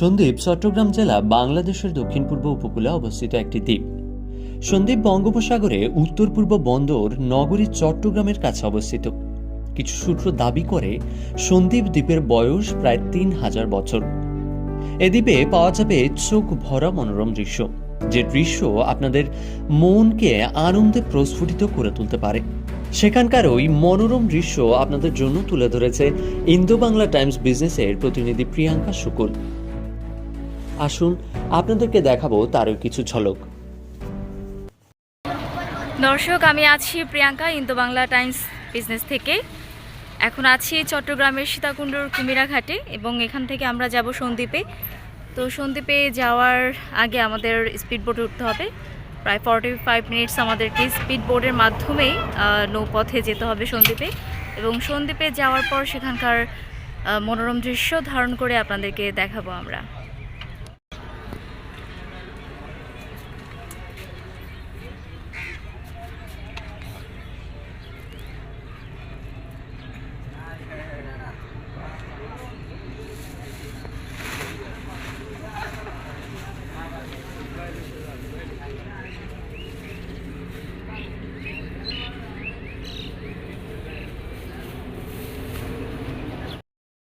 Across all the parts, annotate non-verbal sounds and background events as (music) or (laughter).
সন্দ্বীপ চট্টগ্রাম জেলা বাংলাদেশের দক্ষিণ পূর্ব উপকূলে অবস্থিত একটি দ্বীপ। সন্দ্বীপ বঙ্গোপসাগরে উত্তর পূর্ব বন্দর নগরী চট্টগ্রামের কাছে অবস্থিত। কিছু সূত্র দাবি করে সন্দ্বীপ দ্বীপের বয়স প্রায় তিন হাজার বছর। এ দ্বীপে পাওয়া যাবে চোখ ভরা মনোরম দৃশ্য। যে দৃশ্য আপনাদের মনকে আনন্দে প্রস্ফুটিত করে তুলতে পারে। সেখানকার ওই মনোরম দৃশ্য আপনাদের জন্য তুলে ধরেছে ইন্দো বাংলা টাইমস বিজনেসের প্রতিনিধি প্রিয়াঙ্কা শুকুল আসুন, আপনাদেরকে দেখাবো তারও কিছু ঝলক। দর্শক, আমি আছি Priyanka Indo Bangla Times business থেকে। এখন আছি চট্টগ্রামের সীতাকুণ্ডর কুমিরা ঘাটে এবং এখান থেকে আমরা যাব সন্দ্বীপে। তো সন্দ্বীপে যাওয়ার আগে আমাদের স্পিড বোটে উঠতে হবে। প্রায় ফর্টি ফাইভ মিনিটস আমাদেরকে স্পিড বোটের মাধ্যমেই নৌপথে যেতে হবে সন্দ্বীপে। এবং সন্দ্বীপে যাওয়ার পর সেখানকার মনোরম দৃশ্য ধারণ করে আপনাদেরকে দেখাবো আমরা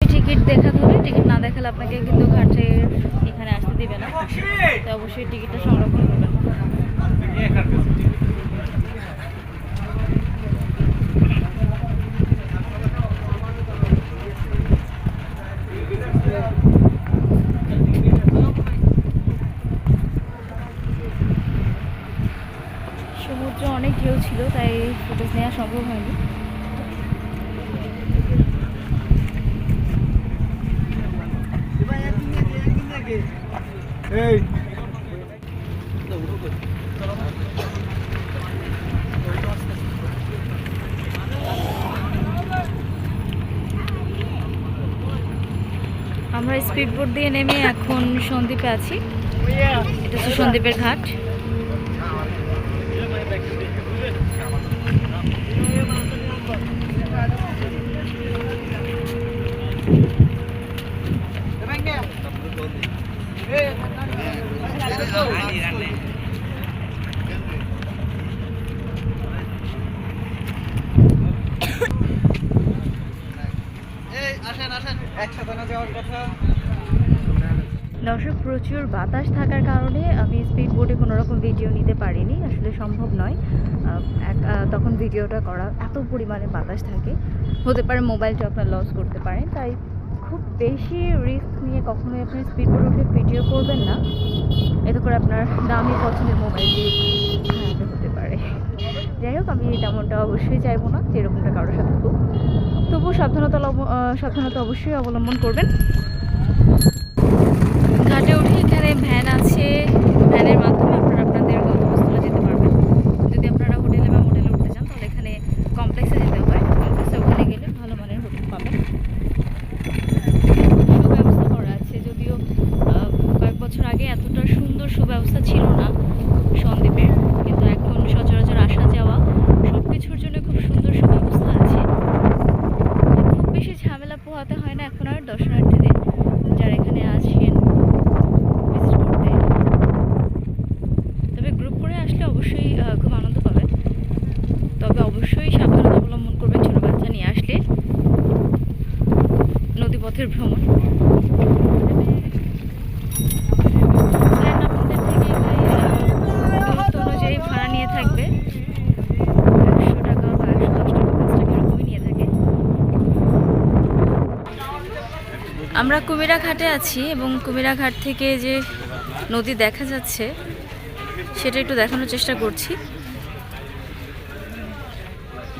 টিকিট দেখাতে হবে টিকিট না দেখালে আপনাকে কিন্তু ঘাটে এখানে আসতে দিবে না। তো অবশ্যই টিকিটটা সংরক্ষণ করবেন। সমুদ্র অনেক ঢেউ ছিল, তাই ফুটেজ নেওয়া সম্ভব হয়নি। এই। আমরা স্পিডবোট দিয়ে নেমে এখন সন্দ্বীপে আছি। এটা হচ্ছে সন্দ্বীপের ঘাট একসাথে না যাওয়ার কথা দর্শক প্রচুর বাতাস থাকার কারণে আমি স্পিড বোটে কোনো রকম ভিডিও নিতে পারিনি, আসলে সম্ভব নয়। এক- তখন ভিডিওটা করা এত পরিমাণে বাতাস থাকে। হতে পারে মোবাইলটা আপনার লস করতে পারেন, তাই খুব বেশি রিস্ক নিয়ে কখনোই আপনি স্পিড বোট উঠে ভিডিও করবেন না। এতে করে আপনার দামি পছন্দের মোবাইল দিয়ে খারাপ হতে পারে। যাই হোক, আমি তেমনটা অবশ্যই চাইব না যে এরকমটা কারোর সাথে হোক। তবুও সাবধানতা সাবধানতা অবশ্যই অবলম্বন করবেন ঘাটে উঠে এখানে ভ্যান আছে ভ্যানের মাধ্যমে আপনারা আপনাদের গন্তব্যস্থলে যেতে পারবেন যদি আপনারা হোটেলে বা মোটেলে উঠতে চান তাহলে এখানে কমপ্লেক্সে যেতে হয় কমপ্লেক্সে ওখানে গেলে ভালো মানের হোটেল পাবেন সুব্যবস্থা করা আছে যদিও আহ, কয়েক বছর আগে এতটা সুন্দর সুব্যবস্থা ছিল না সন্দ্বীপের কিন্তু এখন সচরাচর আসা যাওয়া সব কিছুর জন্য খুব সুন্দর সুব্যবস্থা আছে খুব বেশি ঝামেলা পোহাতে হয় না এখন আর দর্শনার্থীদের যারা এখানে আসেন ভিজিট করতে তবে গ্রুপ করে আসলে অবশ্যই আহ, খুব আনন্দ পাবেন তবে অবশ্যই সাবধানতা অবলম্বন করবেন ছোটো বাচ্চা নিয়ে আসলে নদীপথের ভ্রমণ প্ল্যান আপনাদের থেকে ভাই, আহ, দূরত্ব অনুযায়ী ভাড়া নিয়ে থাকবে একশো টাকা বা একশো দশ টাকা পাঁচ টাকা এরকমই নিয়ে থাকে আমরা কুমিরা ঘাটে আছি এবং কুমিরা ঘাট থেকে যে নদী দেখা যাচ্ছে, সেটা একটু দেখানোর চেষ্টা করছি।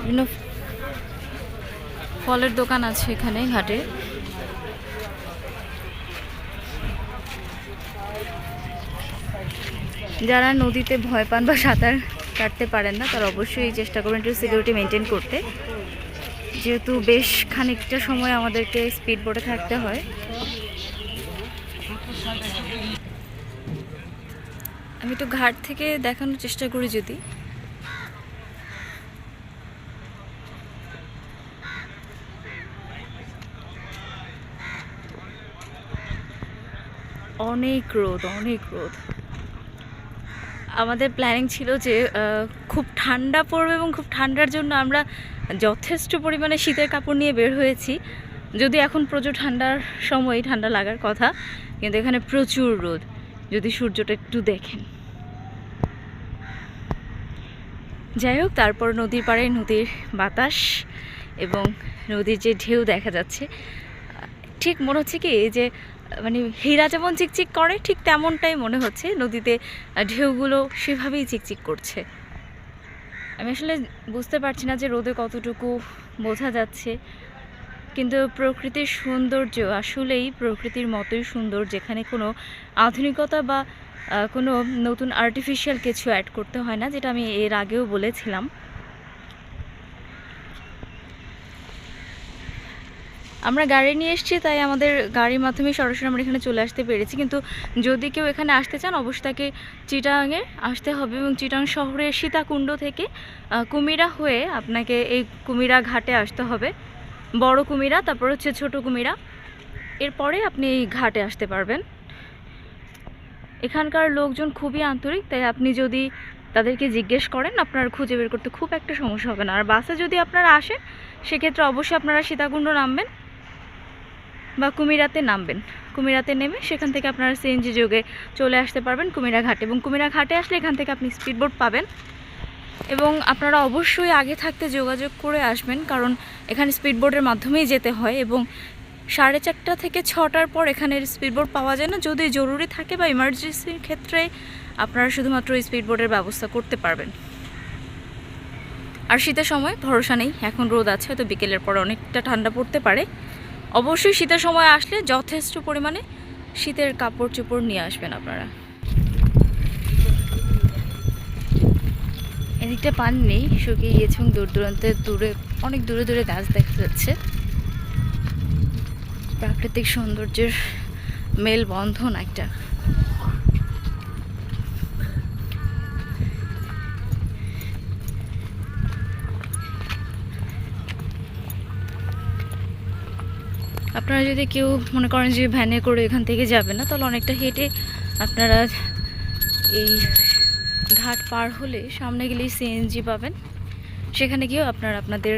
বিভিন্ন ফলের দোকান আছে এখানে ঘাটে। যারা নদীতে ভয় পান বা সাঁতার কাটতে পারেন না, তারা অবশ্যই চেষ্টা করবেন একটু সিকিউরিটি মেনটেন করতে। যেহেতু বেশ খানিকটা সময় আমাদেরকে স্পিড বোটে থাকতে হয়। আমি একটু ঘাট থেকে দেখানোর চেষ্টা করি যদি। অনেক রোদ অনেক রোদ। আমাদের প্ল্যানিং ছিল যে খুব ঠান্ডা পড়বে এবং খুব ঠান্ডার জন্য আমরা যথেষ্ট পরিমাণে শীতের কাপড় নিয়ে বের হয়েছি। যদি এখন প্রচুর ঠান্ডার সময়, ঠান্ডা লাগার কথা, কিন্তু এখানে প্রচুর রোদ। যদি সূর্যটা একটু দেখেন। যাই হোক, তারপর নদীর পাড়ে নদীর বাতাস এবং নদীর যে ঢেউ দেখা যাচ্ছে, ঠিক মনে হচ্ছে কি যে মানে হীরা যেমন চিকচিক করে, ঠিক তেমনটাই মনে হচ্ছে। নদীতে ঢেউগুলো সেভাবেই চিকচিক করছে। আমি আসলে বুঝতে পারছি না যে রোদে কতটুকু বোঝা যাচ্ছে, কিন্তু প্রকৃতির সৌন্দর্য আসলেই প্রকৃতির মতোই সুন্দর, যেখানে কোনো আধুনিকতা বা কোনো নতুন আর্টিফিশিয়াল কিছু অ্যাড করতে হয় না, যেটা আমি এর আগেও বলেছিলাম। আমরা গাড়ি নিয়ে এসেছি, তাই আমাদের গাড়ির মাধ্যমে সরাসরি আমরা এখানে চলে আসতে পেরেছি। কিন্তু যদি কেউ এখানে আসতে চান, অবশ্যই তাকে চিটাংয়ে আসতে হবে এবং চিটাং শহরের সীতাকুণ্ড থেকে কুমিরা হয়ে আপনাকে এই কুমিরা ঘাটে আসতে হবে। বড় কুমিরা, তারপর হচ্ছে ছোট কুমিরা। এরপরে আপনি এই ঘাটে আসতে পারবেন। এখানকার লোকজন খুবই আন্তরিক, তাই আপনি যদি তাদেরকে জিজ্ঞেস করেন, আপনার খুঁজে বের করতে খুব একটা সমস্যা হবে না। আর বাসে যদি আপনারা আসেন, সেক্ষেত্রে অবশ্যই আপনারা সীতাকুণ্ড নামবেন। বা কুমিরাতে নামবেন। কুমিরাতে নেমে সেখান থেকে আপনারা সিএনজি যোগে চলে আসতে পারবেন কুমিরা ঘাটে এবং কুমিরা ঘাটে আসলে এখান থেকে আপনি স্পিডবোট পাবেন। এবং আপনারা অবশ্যই আগে থাকতে যোগাযোগ করে আসবেন কারণ এখানে স্পিডবোটের মাধ্যমেই যেতে হয় এবং সাড়ে চারটা থেকে ছটার পর এখানে স্পিডবোট পাওয়া যায় না। যদি জরুরি থাকে বা ইমার্জেন্সির ক্ষেত্রে আপনারা শুধুমাত্র স্পিডবোটের ব্যবস্থা করতে পারবেন। আর শীতের সময় ভরসা নেই। এখন রোদ আছে, হয়তো বিকেলের পর অনেকটা ঠান্ডা পড়তে পারে। অবশ্যই শীতের সময় আসলে যথেষ্ট পরিমাণে শীতের কাপড় চোপড় নিয়ে আসবেন আপনারা। এদিকটা পান নেই, শুকিয়ে গিয়েছে এবং দূর দূরান্তে দূরে, অনেক দূরে দূরে গাছ দেখা যাচ্ছে। প্রাকৃতিক সৌন্দর্যের মেলবন্ধন একটা আপনারা যদি কেউ মনে করেন যে ভ্যানে করে এখান থেকে যাবে না, তাহলে অনেকটা হেঁটে আপনারা এই ঘাট পার হলে সামনে গেলেই সিএনজি পাবেন। সেখানে গিয়েও আপনারা আপনাদের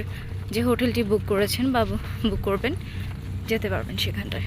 যে হোটেলটি বুক করেছেন বা, বুক করবেন, যেতে পারবেন সেখানটায়।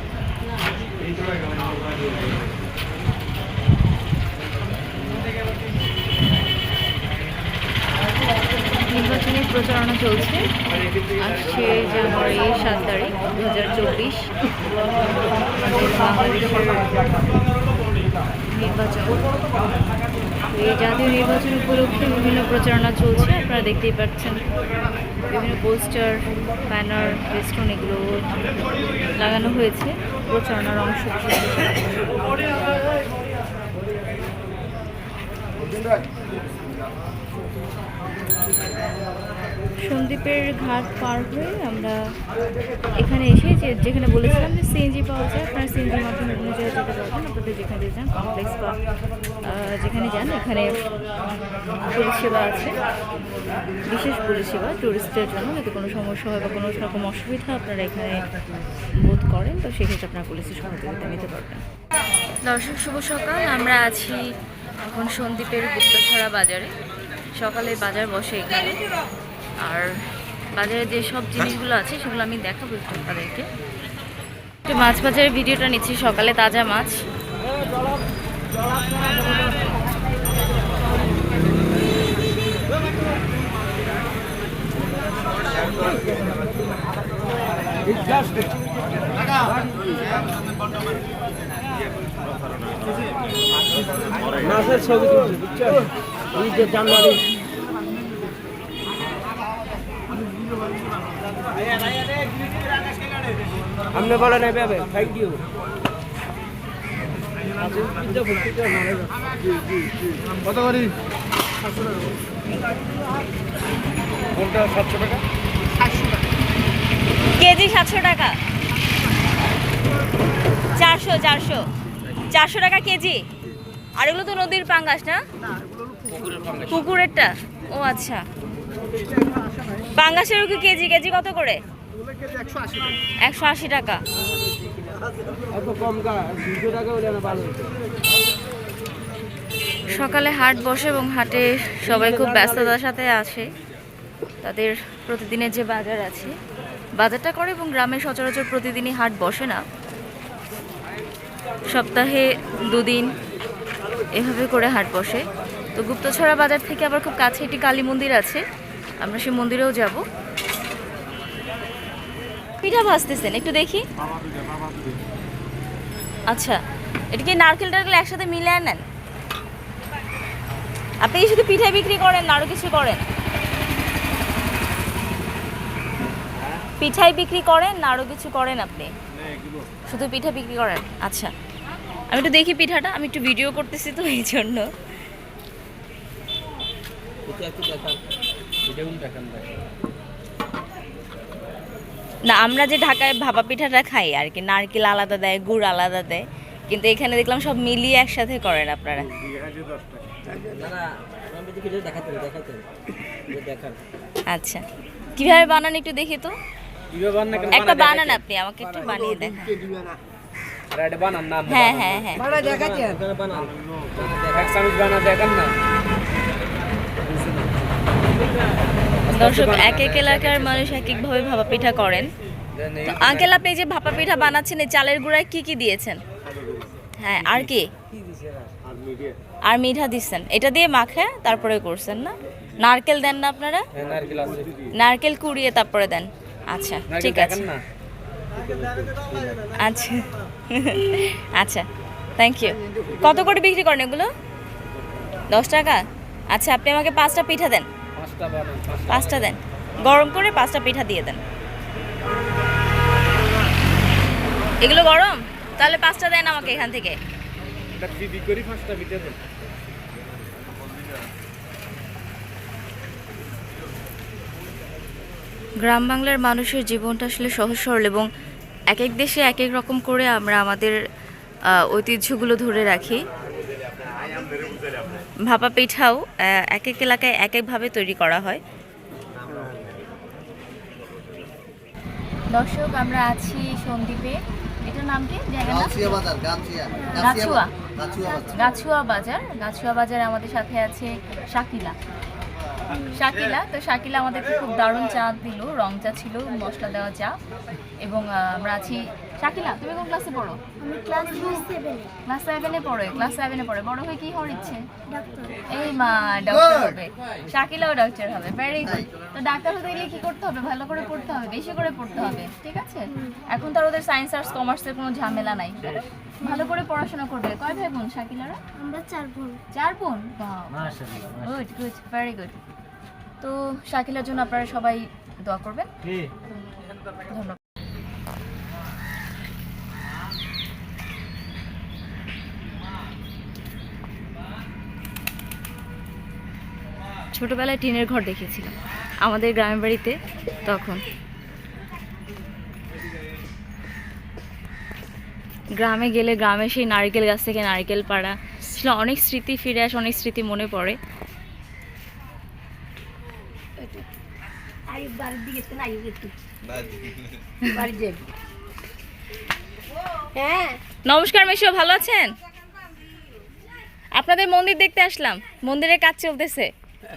প্রচারণা চলছে। আসছে জানুয়ারি সাত তারিখ দু হাজার চব্বিশ নির্বাচন। এই জাতীয় নির্বাচন উপলক্ষে বিভিন্ন প্রচারণা চলছে। আপনারা দেখতেই পাচ্ছেন, বিভিন্ন পোস্টার, ব্যানার ফেস্টুন এগুলো লাগানো হয়েছে। প্রচারণার অংশ হিসেবে সন্দীপের ঘাট পার হয়ে আমরা এখানে এসে যে যেখানে বলেছিলাম যে সিএনজি পাওয়া যায়, আপনারা সিএনজির মাধ্যমে কোনো জায়গায় যেতে পারবেন আপনাদের যেখানে যান কমপ্লেক্স বা যেখানে যান, এখানে পরিষেবা আছে। বিশেষ পরিষেবা টুরিস্টের জন্য যদি কোনো সমস্যা হয় বা কোনো রকম অসুবিধা আপনারা এখানে বোধ করেন, তো সেক্ষেত্রে আপনারা পুলিশের সহযোগিতা নিতে পারবেন। দর্শক, শুভ সকাল। আমরা আছি এখন সন্দীপের গুপ্তছড়া বাজারে। সকালে বাজার বসে এখানে। আর বাজারে যে সব জিনিসগুলো আছে সেগুলো আমি দেখাবো একটু আপনাদেরকে একটু মাছ বাজারের ভিডিওটা নিচ্ছি সকালে তাজা মাছ। মাছের ছবি তুলছি বুঝছ এই যে জানুয়ারি আপনি বলেন এভাবে থ্যাংক ইউ কত করি কোনটা সাতশো টাকা কেজি সাতশো টাকা। চারশো চারশো। চারশো টাকা কেজি। আর এগুলো তো নদীর পাঙ্গাস না? পুকুরেরটা? ও আচ্ছা। পাঙ্গাসেরও কি কেজি কেজি কত করে? একশো আশি টাকা। সকালে হাট বসে এবং হাটে সবাই খুব ব্যস্ততার সাথে আসে। তাদের প্রতিদিনের যে বাজার আছে বাজারটা করে এবং গ্রামে সচরাচর প্রতিদিনই হাট বসে না। সপ্তাহে দুদিন এভাবে করে হাট বসে। তো গুপ্তছড়া বাজার থেকে আবার খুব কাছে একটি কালী মন্দির আছে। আমরা সেই মন্দিরেও যাব। পিঠা ভাজতেছেন একটু দেখি। আচ্ছা এটা কি নারকেল টারকেল একসাথে মিলে নেন আপনি কি শুধু পিঠা বিক্রি করেন না আরও কিছু করেন? পিঠাই বিক্রি করেন না আরও কিছু করেন আপনি? শুধু পিঠা বিক্রি করেন? আচ্ছা আমি একটু দেখি পিঠাটা আমি একটু ভিডিও করতেছি তো এই জন্য। না আমরা যে ঢাকায় ভাপা পিঠাটা খাই আর কি নারকেল আলাদা দেয় গুড় আলাদা দেয় কিন্তু এখানে দেখলাম সব মিলিয়ে একসাথে করেন আপনারা। আচ্ছা। কীভাবে বানান একটু দেখি তো। কীভাবে বানান কেন? একটা বানান আপনি আমাকে একটু বানিয়ে দেখান। হ্যাঁ হ্যাঁ হ্যাঁ। বানান দেখান। না। দর্শক এক এক এলাকার মানুষ এক একভাবে ভাপা পিঠা করেন। তো আঙ্কেল আপনি যে ভাপা পিঠা বানাচ্ছেন এই চালের গুঁড়ায় কি কি দিয়েছেন? হ্যাঁ আর কি? আর মিঠা দিচ্ছেন। এটা দিয়ে মাখে তারপরে করছেন না? নারকেল দেন না আপনারা? হ্যাঁ নারকেল কুড়িয়ে তারপরে দেন। আচ্ছা ঠিক আছে। আচ্ছা। আচ্ছা থ্যাংক ইউ কত করে বিক্রি করেন এগুলো? দশ টাকা? আচ্ছা আপনি আমাকে পাঁচটা পিঠা দেন। পাঁচটা দেন গরম করে পাঁচটা পিঠা দিয়ে দেন। এগুলো গরম? তাহলে পাঁচটা দেন আমাকে এখান থেকে। এটা ফ্রি করি পাঁচটা মিটে দেন গ্রাম বাংলার মানুষের জীবনটা আসলে সহজ সরল এবং এক এক দেশে এক এক রকম করে আমরা আমাদের আহ, ঐতিহ্যগুলো ধরে রাখি। ভাপা পিঠাও এক এক এলাকায় এক একভাবে তৈরি করা হয়। দর্শক আমরা আছি সন্দ্বীপে। এটার নাম কি? জায়গা গাছিয়া গাছুয়া। গাছুয়া বাজার গাছুয়া বাজার। বাজারে আমাদের সাথে আছে শাকিলা। শাকিলা তো শাকিলা আমাদেরকে খুব দারুণ চা দিল। রং চা ছিল মশলা দেওয়া চা। এবং আমরা আছি শাকিলা তুমি কোন ক্লাসে পড়ো? আমি ক্লাস সেভেনে ক্লাস সেভেনে পড়ে ক্লাস সেভেনে পড়ে। বড় হয়ে কি হওয়ার ইচ্ছে? ডাক্তার। এই মা ডক্টর হবে। শাকিলাও ডক্টর হবে। ভেরি গুড তো ডাক্তার হতে গেলে কি করতে হবে? ভালো করে পড়তে হবে বেশি করে পড়তে হবে ঠিক আছে? এখন তো আর ওদের সায়েন্স আর্টস কমার্সের কোনো ঝামেলা নাই। ভালো করে পড়াশোনা করবে। কয় ভাই বোন শাকিলারা? আমরা চার বোন। চার বোন? গুড গুড ভেরি গুড তো শাকিলার জন্য আপনারা সবাই দোয়া করবেন। ধন্যবাদ। ছোটবেলায় টিনের ঘর দেখেছিলাম আমাদের গ্রামের বাড়িতে তখন। গ্রামে গেলে গ্রামে সেই নারকেল গাছ থেকে নারকেল পাড়া আসলে অনেক স্মৃতি ফিরে আসে অনেক স্মৃতি মনে পড়ে। হ্যাঁ। নমস্কার মেশো ভালো আছেন? আপনাদের মন্দির দেখতে আসলাম মন্দিরের কাজ চলতেছে। (laughs)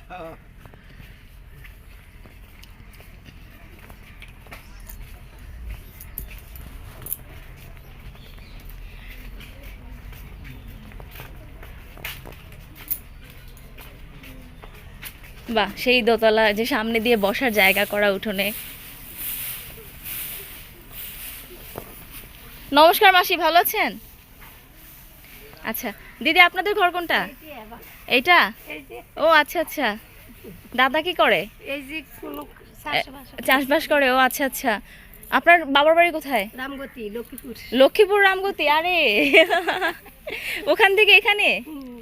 বাহ, সেই দোতলা যে সামনে দিয়ে বসার জায়গা করা উঠোনে। নমস্কার মাসি, ভালো আছেন? আচ্ছা দিদি, আপনাদের ঘর কোনটা? এইটা? ও আচ্ছা আচ্ছা। দাদা কি করে? এই যে চাষবাস করে ও আচ্ছা আচ্ছা। আপনার বাবার বাড়ি কোথায়? রামগতি লক্ষ্মীপুর। লক্ষ্মীপুর রামগতি আরে! (laughs) ওখান থেকে এখানে?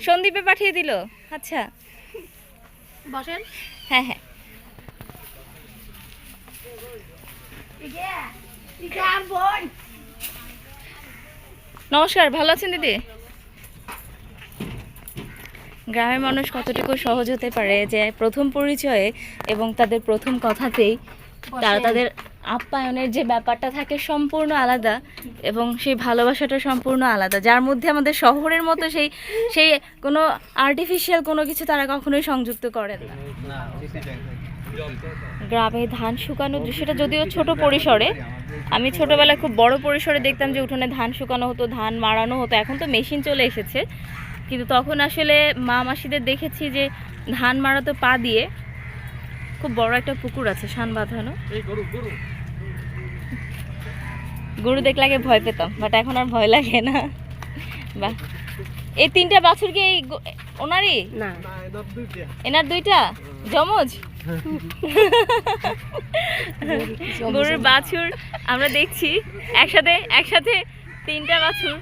সন্দীপে পাঠিয়ে দিল। আচ্ছা। বসেন। হ্যাঁ হ্যাঁ। নমস্কার ভালো আছেন দিদি? গ্রামের মানুষ কতটুকু সহজ হতে পারে যে প্রথম পরিচয়ে এবং তাদের প্রথম কথাতেই তারা তাদের আপ্যায়নের যে ব্যাপারটা থাকে সম্পূর্ণ আলাদা এবং সেই ভালোবাসাটা সম্পূর্ণ আলাদা। যার মধ্যে আমাদের শহরের মতো সেই সেই কোনো আর্টিফিশিয়াল কোনো কিছু তারা কখনোই সংযুক্ত করেন না। গ্রামে ধান শুকানো সেটা যদিও ছোট পরিসরে আমি ছোটবেলায় খুব বড় পরিসরে দেখতাম যে উঠোনে ধান শুকানো হতো ধান মাড়ানো হতো এখন তো মেশিন চলে এসেছে। কিন্তু তখন আসলে মা মাসিদের দেখেছি যে ধান মাড়াতো পা দিয়ে খুব বড় একটা পুকুর আছে শান বাঁধানো। গরু দেখলে আগে ভয় পেতাম বাট এখন আর ভয় লাগে না। বাহ এই তিনটা বাছুর কি এই গো- ওনারই? না। এনার দুইটা? জমজ গরুর বাছুর আমরা দেখছি একসাথে একসাথে তিনটা বাছুর।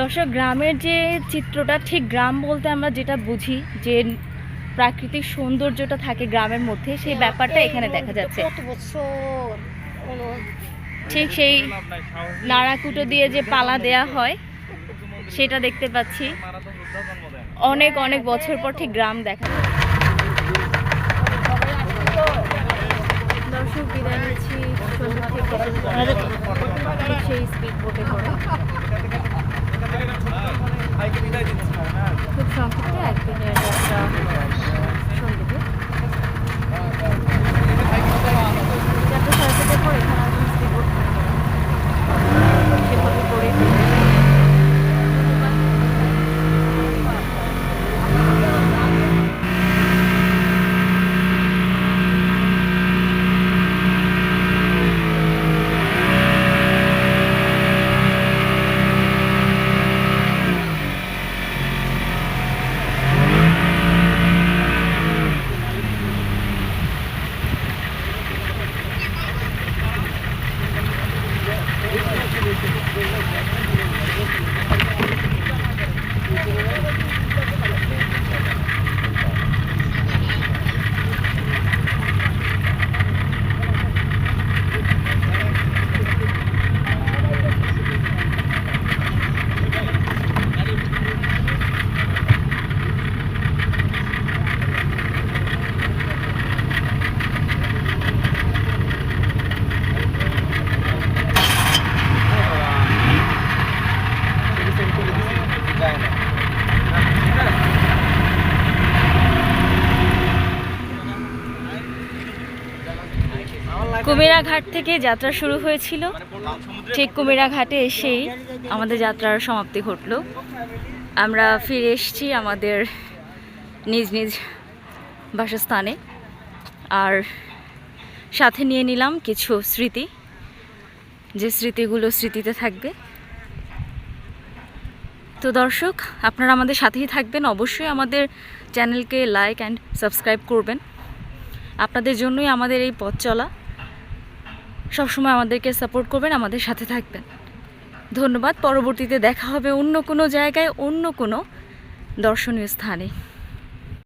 দর্শক গ্রামের যে চিত্রটা ঠিক গ্রাম বলতে আমরা যেটা বুঝি যে প্রাকৃতিক সৌন্দর্যটা থাকে গ্রামের মধ্যে সেই ব্যাপারটা এখানে দেখা যাচ্ছে। ঠিক সেই নাড়াকুটো দিয়ে যে পালা দেয়া হয় সেটা দেখতে পাচ্ছি। অনেক অনেক বছর পর ঠিক গ্রাম দেখা যায় দর্শক বিদায় নিচ্ছি। সেই স্পিড বোটে করে। খুব সংক্ষিপ্ত একদিনের যাত্রা সন্ধ্যে যাত্রা সারাতে পর এখানে না সেভাবে করে কুমিরাঘাট থেকে যাত্রা শুরু হয়েছিল। ঠিক কুমিরাঘাটে এসেই আমাদের যাত্রার সমাপ্তি ঘটলো। আমরা ফিরে এসেছি আমাদের নিজ নিজ বাসস্থানে। আর সাথে নিয়ে নিলাম কিছু স্মৃতি। যে স্মৃতিগুলো স্মৃতিতে থাকবে। তো দর্শক, আপনারা আমাদের সাথেই থাকবেন। অবশ্যই আমাদের চ্যানেলকে লাইক অ্যান্ড সাবস্ক্রাইব করবেন। আপনাদের জন্যই আমাদের এই পথ চলা। সবসময় আমাদেরকে সাপোর্ট করবেন, আমাদের সাথে থাকবেন। ধন্যবাদ, পরবর্তীতে দেখা হবে অন্য কোনো জায়গায়, অন্য কোনো দর্শনীয় স্থানে।